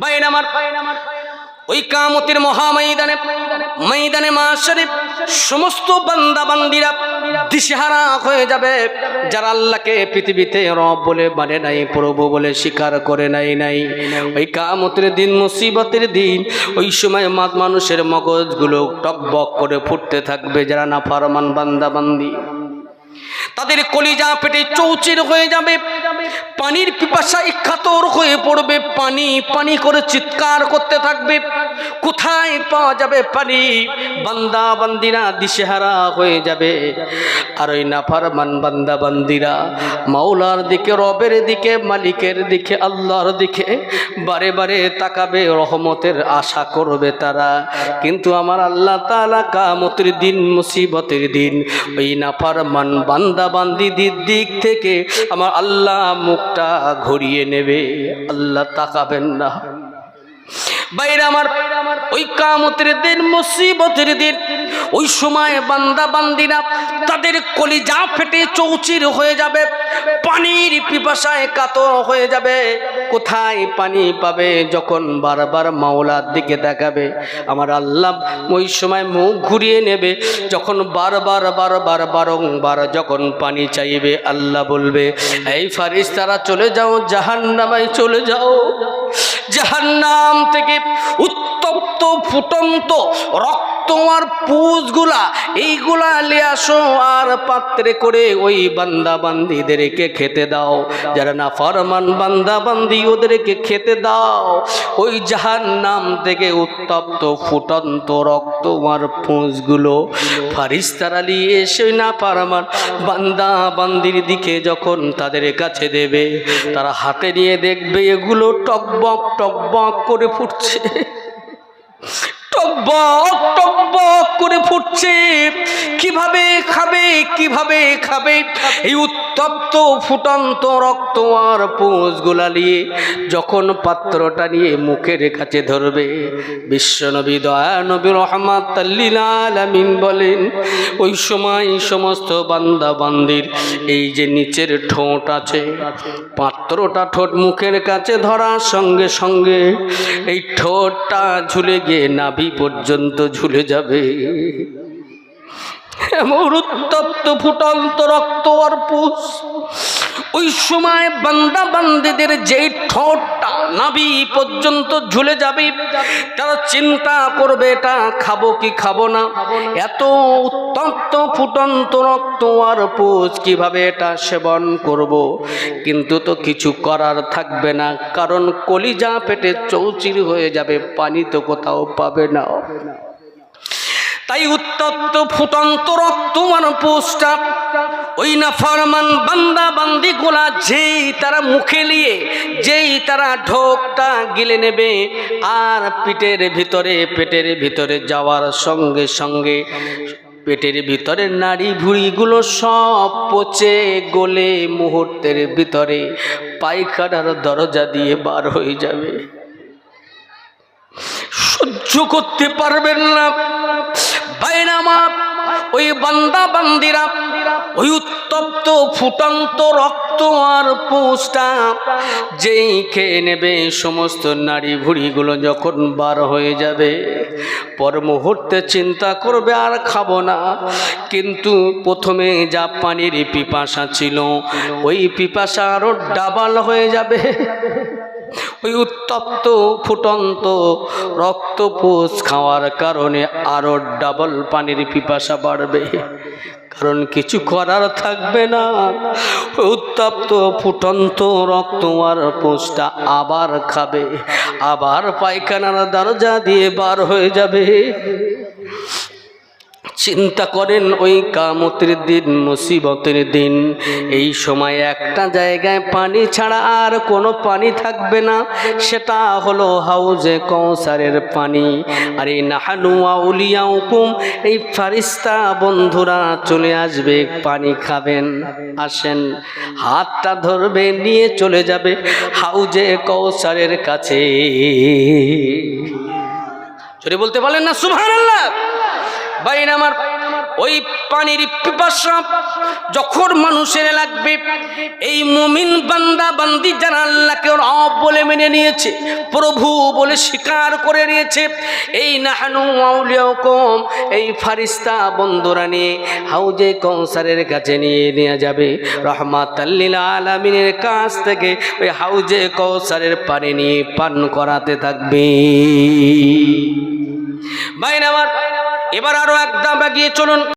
বাইন আমার। ওই কামতের মহাময়দানে, ময়দানে মা শরীফ, সমস্ত বান্দা বান্দিরা দিশেহারা হয়ে যাবে। যারা আল্লাহকে পৃথিবীতে রব বলে মানে নাই, প্রভু বলে স্বীকার করে নাই নাই। ওই কামতের দিন, মুসিবতের দিন, ওই সময় মাত মানুষের মগজগুলো টকবক করে ফুটতে থাকবে, যারা না ফারমান বান্দা বান্দি। তাদের কলিজা পেটে চৌচির হয়ে যাবে। পানির পিপাসায় কাতর হয়ে পড়বে পানি পানি করে চিৎকার করতে থাকবে। কোথায় পাওয়া যাবে পানি? বান্দা বান্দিরা দিশেহারা হয়ে যাবে। আর ওই নাফারমান বান্দা বান্দিরা মাওলার দিকে, রবের দিকে, মালিকের দিকে, আল্লাহর দিকে বারে বারে তাকাবে, রহমতের আশা করবে তারা। কিন্তু আমার আল্লাহ তালা কামতের দিন, মুসিবতের দিন, ওই নাফারমান বান্দা বান্দিদির দিক থেকে আমার আল্লাহ মুখটা ঘুরিয়ে নেবে, আল্লাহ তাকাবেন না। বাইরে আমার, ওই কামতের দিন, মুসিবতের দিন, ওই সময় বান্দা বান্দিরা তাদের কলিজা ফেটে চৌচির হয়ে যাবে। পানির পিপাসায় কাতর হয়ে যাবে। কোথায় পানি পাবে যখন বারবার মাওলার দিকে দেখাবে আমার আল্লাহ ওই সময় মুখ ঘুরিয়ে নেবে, যখন বারবার বারবার, বারংবার যখন পানি চাইবে, আল্লাহ বলবে, এই ফারিস তারা চলে যাও জাহান্নামায় চলে যাও। জাহান্নাম থেকে উত্তপ্ত, ফুটন্ত রক্ত আর পুজগুলা এইগুলা নিয়ে আসো আর পাত্রে করে ওই বান্দা বান্দিদেরকে খেতে দাও। যারা না ফরমান বান্দা বান্দি ওদেরকে খেতে দাও। ওই জাহান নাম থেকে উত্তপ্ত ফুটন্ত রক্ত আর পুঁজগুলো ফারিস্তারা নিয়ে এসে না পারমান বান্দা বান্দির দিকে যখন তাদের কাছে দেবে, তারা হাতে নিয়ে দেখবে এগুলো টকবক টকবক করে ফুটছে। টকবক টকবক করে ফুটছে। কীভাবে খাবে কীভাবে খাবে? এই উত্তপ্ত ফুটন্ত রক্ত আর পোষগুলা নিয়ে যখন পাত্রটা নিয়ে মুখের কাছে ধরবে, বিশ্বনবী দয়া নবী রহমাত আলামিন বলেন, ওই সময় সমস্ত বান্দা বান্দির এই যে নিচের ঠোঁট আছে, পাত্রটা ঠোঁট মুখের কাছে ধরার সঙ্গে সঙ্গে এই ঠোঁটটা ঝুলে গিয়ে নাভি পর্যন্ত ঝুলে যাবে। এমন উত্তপ্ত ফুটন্ত রক্ত আর ওই সময় বান্দা বান্দিদের যেই ঠোঁটটা নাভি পর্যন্ত ঝুলে যাবে, তারা চিন্তা করবে, এটা খাব কি খাব না? এত উত্তপ্ত ফুটন্ত রক্ত আর পুষ, কীভাবে এটা সেবন করব। কিন্তু তো কিছু করার থাকবে না, কারণ কলিজা পেটে চৌচির হয়ে যাবে, পানি তো কোথাও পাবে না। তাই উত্তপ্ত ফুটন্ত রক্ত আর পোস্টার ওই না ফরমান বান্দা বান্দি গোলা, যেই তারা মুখে নিয়ে, যেই তারা ঢোকটা গিলে নেবে, আর পিঠের ভিতরে, পেটের ভিতরে যাওয়ার সঙ্গে সঙ্গে পেটের ভিতরে নাড়ি ভুড়িগুলো সব পচে গলে মুহূর্তের ভিতরে পায়খানার দরজা দিয়ে বার হয়ে যাবে। সহ্য করতে পারবেন না। বাইনামা, ওই বান্দা বান্দিরা, ওই উত্তপ্ত ফুটন্ত রক্ত আর পোষটা যেই খেয়ে নেবে সমস্ত নাড়ি ভুড়িগুলো যখন বার হয়ে যাবে, পর মুহূর্তে চিন্তা করবে আর খাব না। কিন্তু প্রথমে যা পানির পিপাসা ছিল, ওই পিপাসা আরও ডাবাল হয়ে যাবে। ওই উত্তপ্ত, ফুটন্ত রক্তপোষ খাওয়ার কারণে আরও ডাবল পানির পিপাসা বাড়বে। কারণ কিছু করার থাকবে না। উত্তপ্ত, ফুটন্ত রক্ত আর পোষটা আবার খাবে। আবার পায়খানার দরজা দিয়ে বার হয়ে যাবে। চিন্তা করেন ওই কামতের দিন, মুসিবতের দিন। এই সময় একটা জায়গায় পানি ছাড়া আর কোনো পানি থাকবে না। সেটা হলো হাউজে কৌসারের পানি। আর এই নাহানুয়া উলিয়া এই ফারিস্তা বন্ধুরা চলে আসবে, পানি খাবেন। আসেন, হাতটা ধরবে, নিয়ে চলে যাবে হাউজে কৌসারের কাছে। চলে বলতে পারলেন না? সুভান আল্লাহ বাইন আমার, ওই পানির পিপাসা যখন মানুষের লাগবে, এই মুমিন বান্দা বান্দি যারা আল্লাহকে রব বলে মেনে নিয়েছে, প্রভু বলে স্বীকার করে নিয়েছে, এই নাহানু আউলিয়াকুম এই ফারিস্তা বন্ধুরা নিয়ে হাউজে কৌসারের কাছে নিয়ে নেওয়া যাবে। রহমাত আলমিনের কাছ থেকে ওই হাউজে কৌসারের পানি নিয়ে পান করাতে থাকবে। বাইরে আমার এবার আরও একদম এগিয়ে চলুন।